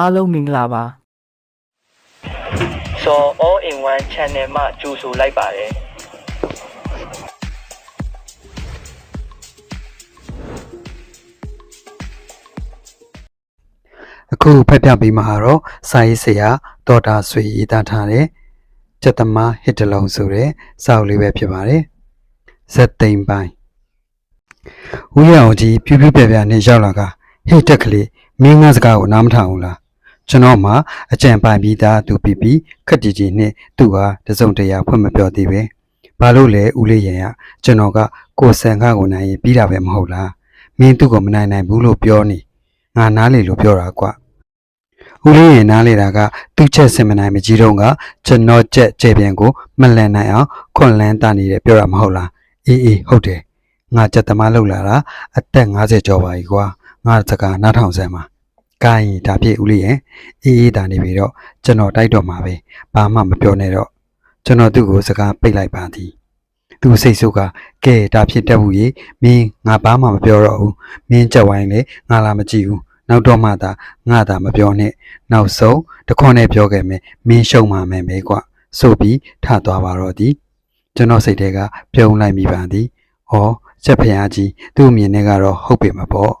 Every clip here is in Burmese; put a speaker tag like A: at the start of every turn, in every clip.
A: အားလုံးမင်္ဂလာပါ
B: စော all in one channel မှာကြိုဆိုလိုက်ပါတယ်
C: အခုဖတ်ပြပေးမှာတော့စာရေးဆရာဒေါက်တာဆွေရေးသားထားတဲ့ကျက်သမားဟစ်တလုံးဆိုတဲ့စာအုပ်လေးပဲဖြစ်ပါတယ်ဇက်သိမ်ပိုင်းဦးရအောင်ကြီးပြူးပြူးပြပြနဲ့ရောက်လာကဟိတ်တက်ကလေးမင်းငါစကားကိုနားမထောင်ဘူးလား ကျွန်တော်မှအကြံပိုင်ပြီးသားသူပြီးပြီးခက်တီတီနဲ့သူ့ဟာတစုံတရာဖွင့်မပြောသေးပဲဘာလို့လဲဦးလေးရင်ကကျွန်တော်ကကိုယ်ဆန်ခါကိုနိုင်ရင်ပြီးတာပဲမဟုတ်လားမင်းသူ့ကိုမနိုင်နိုင်ဘူးလို့ပြောနေငါနားလေလို့ပြောတာကွာဦးလေးရင်နားလေတာကသူ့ချက်စင်မနိုင်မကြီးတော့ကကျွန်တော်ချက်ကျေပြန်ကိုမလန်နိုင်အောင်ခွန်လန်းတာနေတယ်ပြောတာမဟုတ်လားအေးအေးဟုတ်တယ်ငါချက်သမားလောက်လာတာအသက်50ကျော်ပါပြီကွာငါစကားနားထောင်စမ်းပါ ကိုင်းဒါဖြစ်ဦးလေးရင်အေးအေးတာနေပြီတော့ကျွန်တော်တိုက်တော့မှာပဲဘာမှမပြောနဲ့တော့ကျွန်တော်သူ့ကိုစကားပိတ်လိုက်ပါသည်သူစိတ်ဆိုးကကဲဒါဖြစ်တတ်ဘူးရေမင်းငါဘာမှမပြောတော့ဘူးမင်းကြက်ဝိုင်းလေငါလာမကြည့်ဘူးနောက်တော့မှသာငါသာမပြောနဲ့နောက်ဆုံးတခွန်းနဲ့ပြောခဲ့မယ်မင်းရှုံမှမယ်ပဲကွဆိုပြီးထသွားပါတော့သည်ကျွန်တော်စိတ်ထဲကပြုံးလိုက်မိပါသည်ဩချက်ဖျားကြီးသူ့အမြင်နဲ့ကတော့ဟုတ်ပေမှာပေါ့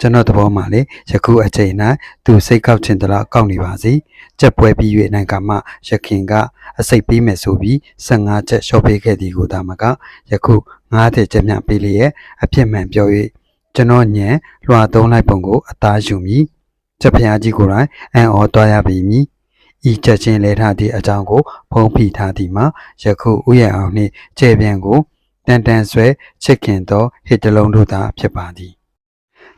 C: ကျွန်တော်သဘောမှလေယခုအချိန်၌သူစိတ်ကောက်ချင်သလားကောက်နေပါစေချက်ပွဲပြီး၍နိုင်ကမှရခင်ကအစိတ်ပေးမယ်ဆိုပြီး15ချက်ရှော့ပေးခဲ့သည်ကိုသာမကယခု9တဲ့ချက်မြပေးလျက်အဖြစ်မှန်ပြော၍ကျွန်တော်ညံလွှာသုံးလိုက်ပုံကိုအသားယူမိချက်ဖျားကြီးကိုယ်တိုင်အံ့ဩသွားရပြီမည်ဤချက်ချင်းလဲထားသည့်အကြောင်းကိုဖုံးဖိထားသည်မှာယခုဥယျာဉ်အောင်နှင့်ကျဲပြန်ကိုတန်တန်ဆွဲချစ်ခင်သောဟစ်တလုံးတို့သာဖြစ်ပါသည်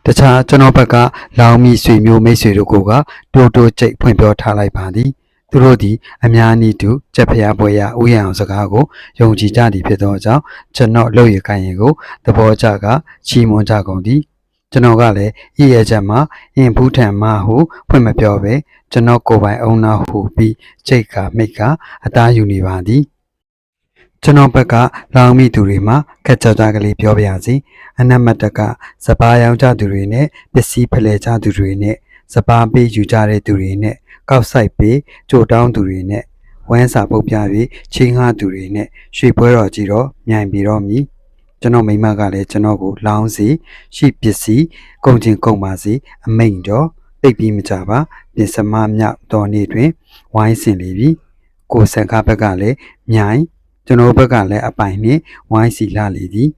C: တခြားကျွန်တော်ဘက်ကလောင်မီဆွေမျိုးမိတ်ဆွေတို့ကိုကတိုးတိုးကြိတ်ဖွင့်ပြောထားလိုက်ပါသည်သူတို့သည်အများနည်းတူချက်ဖျားပွဲရဥယျာဉ်အောင်စကားကိုယုံကြည်ကြသည်ဖြစ်သောကြောင့်ကျွန်တော်လှုပ်ရကိုင်ရင်ကိုသဘောကျကချီးမွမ်းကြကုန်သည်ကျွန်တော်ကလည်းဤရဲ့ချက်မှာအင်ဘူးထံမှာဟုဖွင့်မပြောပဲကျွန်တော်ကိုယ်ပိုင်အုံနာဟုပြီးကြိတ်ကမိတ်ကအသားယူနေပါသည် ကျွန်တော်ဘက်ကလောင်မိသူတွေမှာခက်ကြကြကလေးပြောပြရစီအနမတကစပားရောင်းကြသူတွေနဲ့ပစ္စည်းဖလှယ်ကြသူတွေနဲ့စပားပေးယူကြတဲ့သူတွေနဲ့ကောက်ဆိုင်ပေးကြိုတောင်းသူတွေနဲ့ဝမ်းစာပုတ်ပြပြီးချင်းငှားသူတွေနဲ့ရွှေပွဲတော်ကြီးတော့မြိုင်ပြီးတော့မြည်ကျွန်တော်မိမကလည်းကျွန်တော်ကိုလောင်းစီရှိပစ္စည်းကုန်ချင်းကုန်ပါစီအမိန်တော်တိတ်ပြီးမကြပါပြင်စမမြောက်တော်နေ့တွင်ဝိုင်းစင်လေပြီကိုဆန်ခါဘက်ကလည်းမြိုင် ကျွန်တော်ဘက်ကလည်းအပိုင်နှင့်ဝိုင်းစီလာလေသည်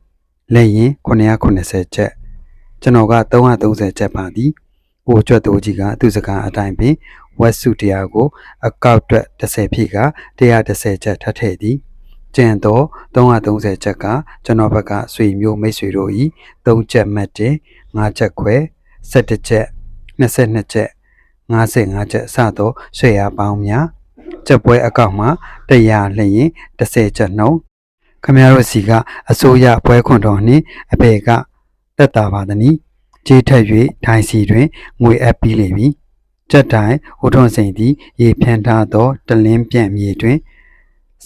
C: လက်ရင်990ချက်ကျွန်တော်က330ချက်ပါသည်ကိုကျွတ်တိုးကြီးကသူ့စကားအတိုင်းပင်ဝက်စုတရားကို အကောက်တွက်30ဖြည့်က130ချက်ထပ်ထည့်သည်ကျန်တော့330ချက်ကကျွန်တော်ဘက်ကဆွေမျိုးမိတ်ဆွေတို့ဤ3ချက်မှတ်တယ်5ချက်ခွဲ17ချက်22ချက်55ချက်စတော့ဆွေရပေါင်းများ ချက်ပွဲအကောင့်မှာ100လျင်10ချက်နှုန်းခမရတို့စီကအစိုးရပွဲခွန်တော်နှင့်အပေကတက်တာပါသနည်းကြေးထက်၍ထိုင်စီတွင်ငွေအပ်ပြီးလေပြီချက်တိုင်းဟိုထွန်စိန်သည်ရေဖြန်းထားသောတလင်းပြန့်မြေတွင်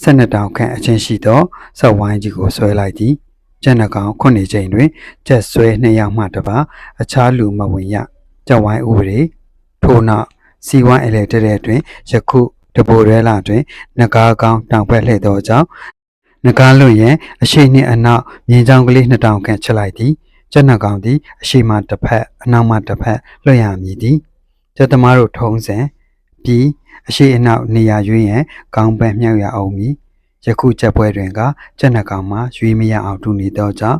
C: ၁၂တောင်ခန့်အချင်းရှိသောစက်ဝိုင်းကြီးကိုဆွဲလိုက်သည်ကျန်နှကောင်ခုနှစ်ချိန်တွင်ကျက်ဆွဲနှစ်ယောက်မှတပါအခြားလူမဝင်ရကျက်ဝိုင်းဥပဒေထို့နောက်စီဝိုင်းအလေတဲ့တဲ့တွင်ယခု တပိုရဲလာတွင်နဂါးကောင်းတောင်ဘက်လှည့်သောကြောင့်နဂါးလွတ်ရင်အရှိနှင့်အနောက်မြင်းချောင်းကလေးနှစ်တောင်ခန့်ချလိုက်သည်ကျက်နှကောင်သည်အရှိမှတစ်ဖက်အနောက်မှတစ်ဖက်လွှတ်ရမည်သည်ကျက်သမားတို့ထုံးစံပြီးအရှိအနောက်နေရာရွေးရန်ကောင်းပန်းမြောက်ရအောင်မည်ယခုချက်ပွဲတွင်ကကျက်နှကောင်မှာရွေးမရအောင်တူနေသောကြောင့်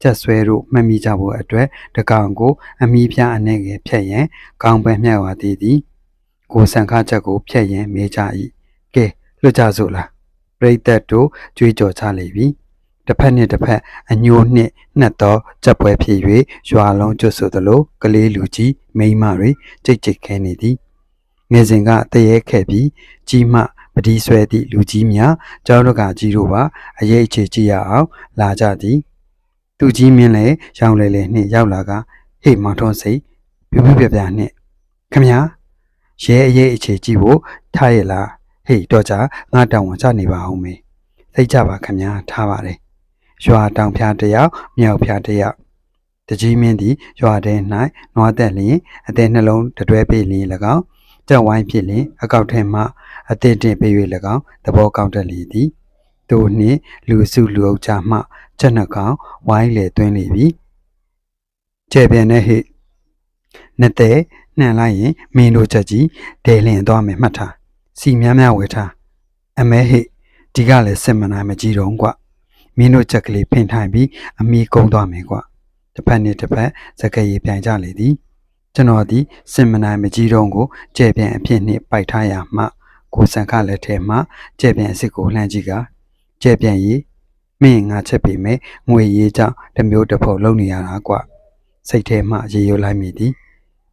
C: ချက်ဆွဲတို့မှတ်မိကြဖို့အတွက်တကောင်ကိုအမိပြအနှဲ့ငယ်ဖြတ်ရန်ကောင်းပန်းမြောက်ရသည်သည် ကိုစံခချက်ကိုဖြတ်ရန်မေးကြ၏ကဲလွတ်ကြစို့လားပရိသတ်တို့ကြွေးကြော်ချလေပြီတစ်ဖက်နှင့်တစ်ဖက်အညိုးနှင့်နှက်သောချက်ပွဲဖြစ်၍ရွာလုံးကျွတ်ဆိုသလိုကလေးလူကြီးမိန်းမတွေကြိတ်ကြိတ်ခဲနေသည်ငယ်စဉ်ကတရေခဲ့ပြီးကြီးမှပတိဆွဲသည့်လူကြီးများကျောင်းတကာကြီးတို့ပါအရေးအခြေကြည့်ရအောင်လာကြသည်သူကြီးမင်းလည်းရောင်လေလေနှင့်ရောက်လာကဟေ့မောင်ထွန်းစိတ်ပြပြပြပြနှင့်ခမညာ ရဲအရေးအခြေကြည့်ဖို့ထားရလားဟေ့တော့ကြငါတောင်းဝန်ချနေပါအောင်မေသိကြပါခမညာထားပါတယ်ရွာတောင်ဖျားတစ်ယောက်မြောက်ဖျားတစ်ယောက်တကြီးမင်းသည်ရွာထဲ၌နွားသက်လျင်အသေးနှလုံးတတွဲပေးလျင်၎င်းကြက်ဝိုင်းဖြစ်လင်အကောက်ထဲမှအသင့်တင်ပေး၍၎င်းသဘောကောင်းတတ်လေသည်တို့နှင့်လူစုလူအုပ်ချမှချက်နှကောင်ဝိုင်းလေသွင်းလေပြီကျဲပြန်တဲ့ဟိနှစ်တဲ့ နှံလိုက်ရင်မင်းတို့ချက်ကြီးဒဲလင်သွားမယ်မှတ်ထားစီများများဝယ်ထားအမဲဟိဒီကလည်းစစ်မနိုင်မကြည့်တော့ကွမင်းတို့ချက်ကလေးဖင်ထိုင်ပြီးအမီကုန်းသွားမယ်ကွတစ်ဖက်နဲ့တစ်ဖက်စကရေပြိုင်ကြလေသည်ကျွန်တော်ဒီစင်မနိုင်မကြီးတုံးကိုကျဲ့ပြန်အဖြစ်နှင့်ပိုက်ထားရမှကိုစံခလက်ထဲမှကျဲ့ပြန်အစ်စ်ကိုလှမ်းကြည့်ကကျဲ့ပြန်ရေးမင်းငါချက်ပေမဲ့ငွေရေးကြောင့်တစ်မျိုးတစ်ဖုံလုံနေရတာကွစိတ်ထဲမှရေရွလိုက်မိသည်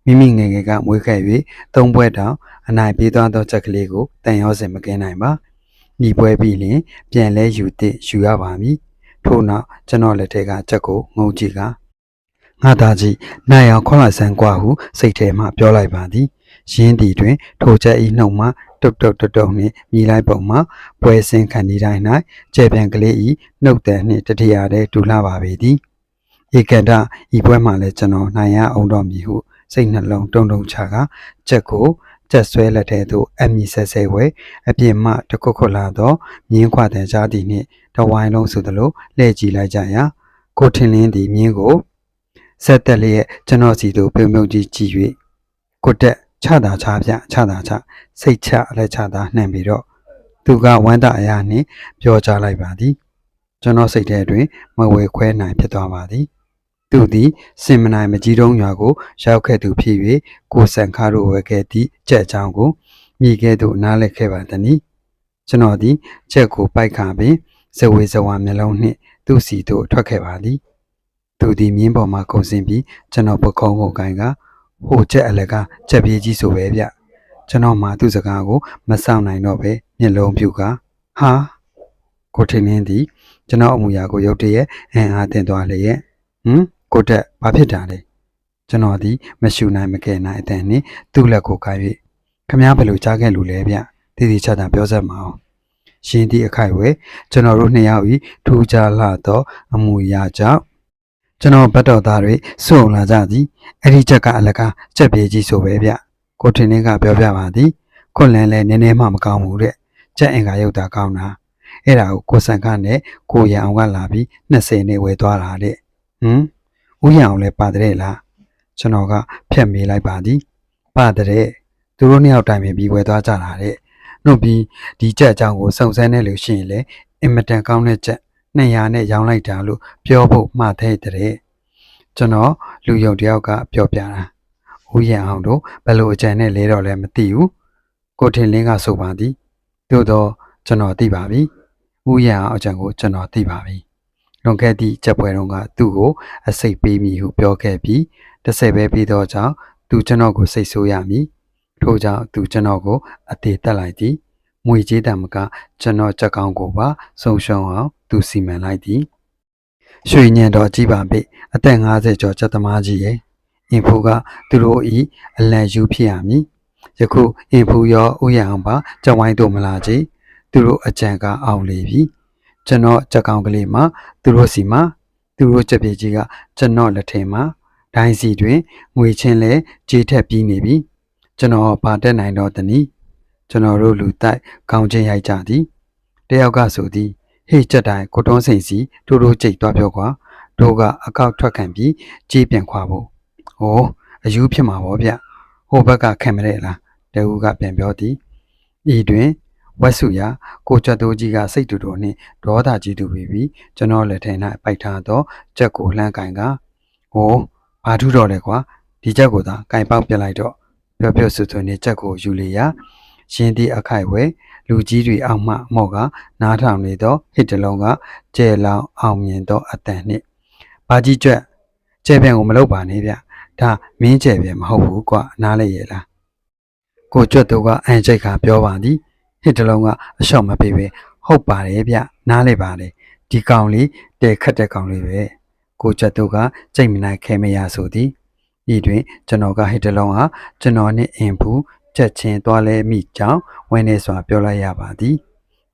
C: မိမိငယ်ငယ်ကမွေးခဲ့၍သုံးပွဲတောင်အနိုင်ပြေးသွားသောချက်ကလေးကိုတန်ရောစင်မကင်းနိုင်ပါ။ဤပွဲပြီးရင်ပြန်လဲယူသည့်ယူရပါမည်။ထို့နောက်ကျွန်တော်လက်ထဲကချက်ကိုငုံကြည့်ကငါသားကြီးနိုင်အောင်ခေါ်လာဆန်းကွာဟုစိတ်ထဲမှပြောလိုက်ပါသည်။ရင်းသည်တွင် ထိုချက်ဤနှုံမှတုတ်တုတ်တုတ်တုတ်နှင့်မြည်လိုက်ပုံမှာပွဲစင်ခံဒီတိုင်း၌ကျဲပြန်ကလေးဤနှုတ်တန်နှင့်တတိယတည်းတူလာပါပေသည်။ဧကန္တဤပွဲမှာလည်းကျွန်တော်နိုင်ရအောင်တော်မည်ဟု စိတ်နှလုံးတုံတုံချကချက်ကိုချက်ဆွဲလက်ထဲသို့အမီဆဲဆဲဝဲအပြစ်မှတခုခုလာသောမြင်းခွတဲ့ကြားသည်နှင့်တဝိုင်းလုံးဆိုသလိုလှည့်ကြည့်လိုက်ကြရာကိုထင်လင်းသည်မြင်းကိုဆက်တက်လျက်ကျွန်တော်စီတို့ပြုံပြုံကြီးကြည့်၍ကိုတက်ချတာချပြချတာချစိတ်ချအလက်ချတာနှံပြီးတော့သူကဝမ်းတအရာနှင့်ပြောကြလိုက်ပါသည်ကျွန်တော်စိတ်ထဲတွင်မဝေခွဲနိုင်ဖြစ်သွားပါသည် သူသည်စင်မနိုင်မကြီးတုံးရွာကိုရောက်ခဲ့သူဖြစ်၍ကိုစံခါတို့ဝယ်ခဲ့သည့်ကြက်အကြောင်းကိုမိခဲ့သူနားလည်ခဲ့ပါသည်ကျွန်တော်သည်ကြက်ကိုပိုက်ခါပင်ဇဝေဇဝါမျက်လုံးနှင့်သူ့စီသို့ထွက်ခဲ့ပါသည်သူဒီမြင်းပေါ်မှာခုန်ဆင်းပြီးကျွန်တော်ပကုံးကိုကိုင်ကဟိုချက်အလကချက်ပြေးကြီးဆိုပဲဗျကျွန်တော်မှသူ့စကားကိုမဆောင်နိုင်တော့ပဲမျက်လုံးပြူကဟာကိုထင်းင်းသည်ကျွန်တော်အမူအရာကိုရုတ်တရက်အင်အားတင်သွားလျက်ဟမ် ကိုတက်ဘာဖြစ်တာလဲကျွန်တော်ဒီမရှူနိုင်မကယ်နိုင်အတန်နဲ့သူ့လက်ကိုကိုင်၍ခမားဘယ်လိုကြားခဲ့လို့လဲဗျတည်တည်ချတာပြောစမ်းမအောင်ရှင်ဒီအခိုက်ဝဲကျွန်တော်တို့နှစ်ယောက်ဤထူကြလာသောအမူအရာကြောင့်ကျွန်တော်ဘတ်တော်သားတွေစုံလာကြသည်အဲ့ဒီချက်ကအလကားချက်ပြေးကြီးဆိုပဲဗျကိုထင်းင်းကပြောပြပါသည်ခွန်လန်းလဲနည်းနည်းမှမကောင်းဘူးတဲ့ချက်အင်္ဂါရုပ်တာကောင်းတာအဲ့ဒါကိုကိုစံခနဲ့ကိုရံအောင်ကလာပြီး20နဲ့ဝယ်သွားတာတဲ့ဟမ် ဦးရံအောင်လဲပါတဲ့လားကျွန်တော်ကဖြတ်မေးလိုက်ပါသည်ပါတဲ့သူတို့နှစ်ယောက်တိုင်ပင်ပြီးဝယ်သွားကြတာတဲ့နှုတ်ပြီးဒီချက်အကြောင်းကိုစုံစမ်းနေလို့ရှိရင်လေအင်မတန်ကောင်းတဲ့ချက်200နဲ့ရောင်းလိုက်တာလို့ပြောဖို့မှားတဲ့တဲ့ကျွန်တော်လူယုံတယောက်ကပြောပြတာဦးရံအောင်တို့ဘယ်လိုအကြံနဲ့လဲတော့လဲမသိဘူးကိုထင်လင်းကဆိုပါသည်သို့တော့ကျွန်တော်သိပါပြီဦးရံအောင်အကြံကိုကျွန်တော်သိပါပြီ လွန်ခဲ့သည့်ချက်ပွဲတုန်းကသူ့ကိုအစိတ်ပေးမိဟုပြောခဲ့ပြီးတစ်ဆက်ပဲပြီးတော့ကြောင့်သူကျွန်တော်ကိုစိတ်ဆိုးရမည်ထို့ကြောင့်သူကျွန်တော်ကိုအသေးတက်လိုက်သည်ငွေကြေးတံမကကျွန်တော်ချက်ကောင်းကိုပါဆုံရှုံအောင်သူစီမံလိုက်သည်ရွှေညံတော်ကြီးပါပြီအသက်50ကျော်ချက်သမားကြီးရဲ့အင်ဖူကသူတို့ဤအလံယူဖြစ်ရမည်ယခုအင်ဖူရောဥယျာဉ်ပါကြဝိုင်းတို့မလာကြသူတို့အကြံကအောင်လေပြီ ကျွန်တော်ချက်ကောင်းကလေးမှာသူတို့စီမှာသူတို့ချက်ပြေကြီးကကျွန်တော်လက်ထဲမှာဒိုင်းစီတွင်ငွေချင်းလဲကြေးထက်ပြီးနေပြီကျွန်တော်ဗာတက်နိုင်တော့တနည်းကျွန်တော်တို့လူတိုက်ကောင်းချင်းရိုက်ကြသည်တယောက်ကဆိုသည်ဟေ့ချက်တိုင်းကိုတွန်းစိန်စီထိုးထိုးကြိတ်သွားပြောကွာတို့ကအကောက်ထွက်ခံပြီးကြေးပြန်ခွာဖို့ဟိုအယူဖြစ်မှာဗောဗျဟိုဘက်ကခံမရဲလားတဲဦးကပြန်ပြောသည်ဤတွင် ဝက်စုရကိုချက်တိုးကြီးကစိတ်တူတူနှင့်ဒေါသကြီးတူပြီးပြီးကျွန်တော်လက်ထဲ၌ပိုက်ထားသောချက်ကိုလှမ်းကင်ကဟိုဘာထူးတော့လဲကွာဒီချက်ကိုသာကင်ပေါက်ပြလိုက်တော့ပြောပြောဆွဆွနဲ့ချက်ကိုယူလေရာရင်းသည့်အခိုက်ဝဲလူကြီးတွေအောက်မှမော့ကနားထောင်နေသောဟစ်တလုံးကကျဲလောင်အောင်မြင်သောအတန်နှင့်ဘာကြီးကျွတ်ကျဲပြန်ကိုမလုပ်ပါနဲ့ဗျဒါမင်းကျဲပြန်မဟုတ်ဘူးကွာနားလေရဲ့လားကိုကျွတ်တို့ကအန်ချိတ်ကပြောပါသည် ဟစ်တလုံးကအလျှော့မပေးပဲဟုတ်ပါတယ်ဗျနားလေပါတယ်ဒီကောင်လေးတဲခတ်တဲ့ကောင်လေးပဲကိုကျွတ်တို့ကကြိတ်မနိုင်ခဲမရဆိုသည်ဤတွင်ကျွန်တော်ကဟစ်တလုံးဟာကျွန်တော်နှင့်အင်ဖူချက်ချင်းသွားလဲမိကြောင်းဝင်းနေစွာပြောလိုက်ရပါသည်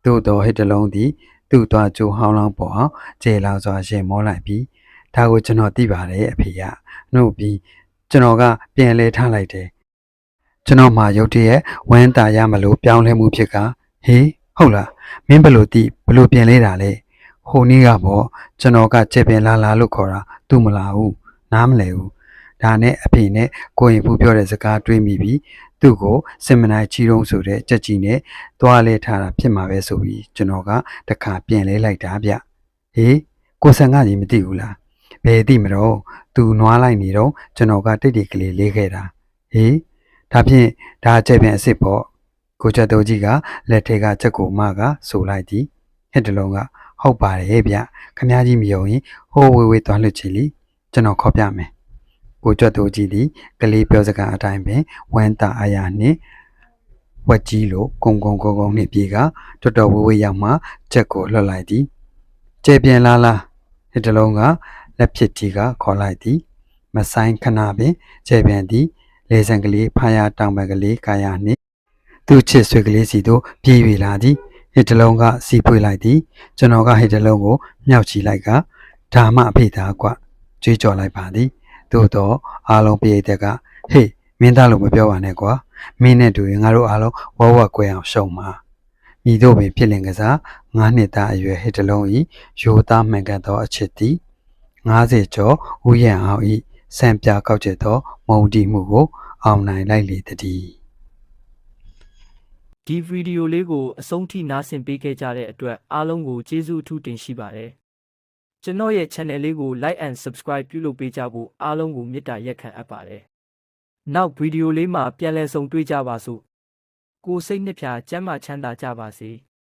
C: သို့တော်ဟစ်တလုံးသည်သူ့သွားကြိုးဟောင်းလောင်းပေါ်အောင်ကျေလောင်စွာရှင်မောလိုက်ပြီးဒါကိုကျွန်တော်သိပါတယ်အဖေကနှုတ်ပြီးကျွန်တော်ကပြန်လဲထားလိုက်တယ် ကျွန်တော်မှရုတ်တရက်ဝမ်းတာရမလို့ပြောင်းလဲမှုဖြစ်ကဟေးဟုတ်လားမင်းဘယ်လို့တိဘယ်လို့ပြင်လဲတာလဲဟိုနေ့ကပေါ့ကျွန်တော်ကကြက်ပင်လာလာလို့ခေါ်တာသူမလာဘူးနားမလဲဘူးဒါနဲ့အဖေနဲ့ကိုရင်ဖူးပြောတဲ့စကားတွေးမိပြီးသူ့ကိုစင်မနိုင်ချီတုံးဆိုတဲ့ကြက်ကြီးနဲ့သွားလဲထားတာဖြစ်မှာပဲဆိုပြီးကျွန်တော်ကတခါပြင်လဲလိုက်တာဗျဟေးကိုဆန်ကကြီးမသိဘူးလားဘယ်သိမတော့သူနွားလိုက်နေတော့ကျွန်တော်ကတိတ်တိတ်ကလေးလေးခဲ့တာဟေး ဒါဖြင့်ဒါအကျက်ပြန်အစ်စ်ပေါ့ကိုချက်တော်ကြီးကလက်ထဲကချက်ကိုမကဆိုလိုက်သည်ဟစ်တလုံးကဟုတ်ပါတယ်ဗျခမ ्या ကြီးမယုံရင်ဟိုးဝေးဝေးသွားလွတ်ချီလီကျွန်တော်ခေါ်ပြမယ်ကိုချက်တော်ကြီးသည်ကလေးပြောစကားအတိုင်းပင်ဝမ်းတာအာရနှင့်ဝက်ကြီးလိုကုံကုံကုံကုံနှင့်ပြေကတော်တော်ဝေးဝေးရောက်မှချက်ကိုလွတ်လိုက်သည်ကျဲပြန်လာလားဟစ်တလုံးကလက်ဖြစ်ကြီးကခေါ်လိုက်သည် မဆိုင်ခဏပင်ကျဲပြန်သည် လေဆန်ကလေးဖာယာတောင်ပံကလေးကာယာနှင့်သူ့ချစ်ဆွေကလေးစီတို့ပြေး၍လာသည်ဟစ်တလုံးကစီပွေလိုက်သည်ကျွန်တော်ကဟစ်တလုံးကိုမြောက်ချီလိုက်ကဓာမအဖေသားကွကြွေးကြော်လိုက်ပါသည်သို့တော့အားလုံးပြေးတဲ့ကဟေးမင်းသားလို့မပြောပါနဲ့ကွာမင်းနဲ့တူရင်ငါတို့အားလုံးဝဝကွဲအောင်ရှုံပါမိတို့ပင်ဖြစ်လင်ကစားငါးနှစ်သားအရွယ်ဟစ်တလုံးဤရိုသားမှန်ကန်သောအချစ်သည်90ကျော်ဥယျံအောင်ဤ စံပြကောက်ကျက်သောမုံတီမှုကို အောင်နိုင်လိုက်လေတည်း
A: ဒီဗီဒီယိုလေးကိုအဆုံးထိနားဆင်ပေးခဲ့ကြတဲ့အတွက်အားလုံးကိုကျေးဇူးအထူးတင်ရှိပါတယ်။ကျွန်တော်ရဲ့ channel လေးကို like and subscribe ပြုလုပ်ပေးကြဖို့အားလုံးကိုမေတ္တာရက်ခံအပ်ပါတယ်။နောက်ဗီဒီယိုလေးမှာပြန်လည်ဆုံတွေ့ကြပါစို့။ကိုယ်စိတ်နှစ်ဖြာကျမ်းမာချမ်းသာကြပါစေ။